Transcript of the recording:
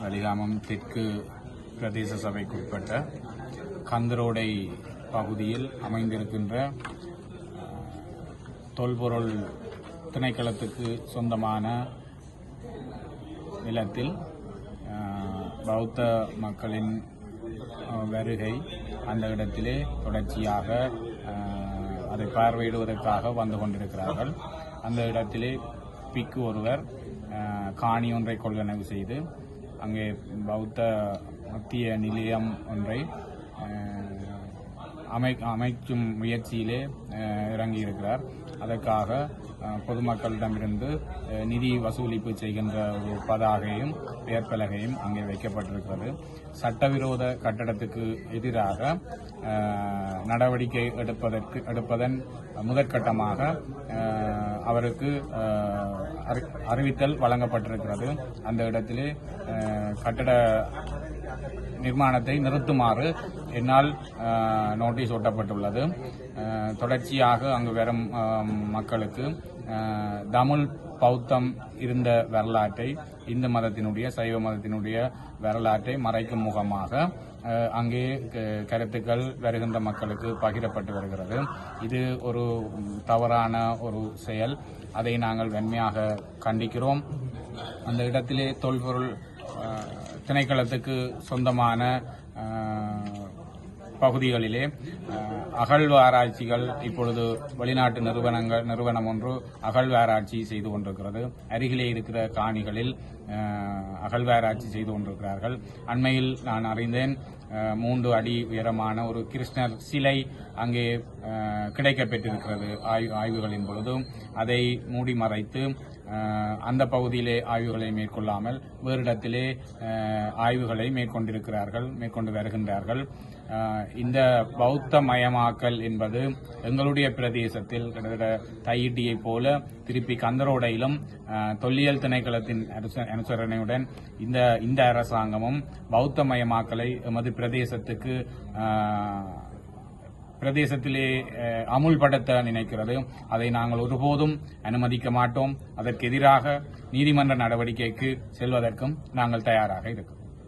வலிகாமம் தெற்கு பிரதேச சபைக்குட்பட்ட கந்தரோடை பகுதியில் அமைந்திருக்கின்ற தொல்பொருள் திணைக்களத்துக்கு சொந்தமான நிலத்தில் பௌத்த மக்களின் வருகை அந்த இடத்திலே தொடர்ச்சியாக அதை பார்வையிடுவதற்காக வந்து கொண்டிருக்கிறார்கள். அந்த இடத்திலே பிக்கு ஒருவர் காணி ஒன்றை கொள்கனவு செய்து அங்கே பௌத்த மத்திய நிலையம் ஒன்றை அஹ், அமை அமைக்கும் முயற்சியிலே இறங்கியிருக்கிறார். அதற்காக பொதுமக்களிடமிருந்து நிதி வசூலிப்பு செய்கின்ற ஒரு பதாகையும் பெயர் பலகையும் அங்கே வைக்கப்பட்டிருக்கிறது. சட்டவிரோத கட்டடத்துக்கு எதிராக நடவடிக்கை எடுப்பதற்கு எடுப்பதன் முதற்கட்டமாக அவருக்கு அறி- அறிவித்தல் வழங்கப்பட்டிருக்கிறது. அந்த இடத்திலே கட்டட நிர்மாணத்தை நிறுத்துமாறு என்னால் நோட்டீஸ் ஒட்டப்பட்டுள்ளது. தொடர்ச்சியாக அங்கு வரும் மக்களுக்கு தமிழ் பௌத்தம் இருந்த வரலாற்றை இந்து மதத்தினுடைய சைவ மதத்தினுடைய வரலாற்றை மறைக்கும் முகமாக அங்கே க- கருத்துக்கள் வருகின்ற மக்களுக்கு பகிரப்பட்டு வருகிறது. இது ஒரு தவறான ஒரு செயல். அதை நாங்கள் வன்மையாக கண்டிக்கிறோம். அந்த இடத்திலே தொல்பொருள் திணைக்களத்துக்கு சொந்தமான பகுதிகளிலே அகழ்வாராய்ச்சிகள் இப்பொழுது வெளிநாட்டு நிறுவனங்கள் நிறுவனம் ஒன்று அகழ்வாராய்ச்சி செய்து கொண்டிருக்கிறது. அருகிலே இருக்கிற காணிகளில் அகழ்வாராய்ச்சி செய்து கொண்டிருக்கிறார்கள். அண்மையில் நான் அறிந்தேன் மூன்று அடி உயரமான ஒரு கிருஷ்ணர் சிலை அங்கே கிடைக்கப்பெற்றிருக்கிறது ஆய்வு ஆய்வுகளின் பொழுது. அதை மூடி மறைத்து அந்த பகுதியிலே ஆய்வுகளை மேற்கொள்ளாமல் வேறு இடத்திலே ஆய்வுகளை மேற்கொண்டிருக்கிறார்கள் மேற்கொண்டு வருகின்றார்கள். இந்த பௌத்த மயமாக்கல் என்பது எங்களுடைய பிரதேசத்தில் கிட்டத்தட்ட தையிட்டியை போல திருப்பி கந்தரோடையிலும் தொல்லியல் திணைக்களத்தின் அனுச- அனுசரணையுடன் இந்த இந்த அரசாங்கமும் பௌத்த மயமாக்கலை எமது பிரதேசத்துக்கு பிரதேசத்திலே அமுல்படுத்த நினைக்கிறது. அதை நாங்கள் ஒருபோதும் அனுமதிக்க மாட்டோம். அதற்கு எதிராக நீதிமன்ற நடவடிக்கைக்கு செல்வதற்கும் நாங்கள் தயாராக இருக்கிறோம்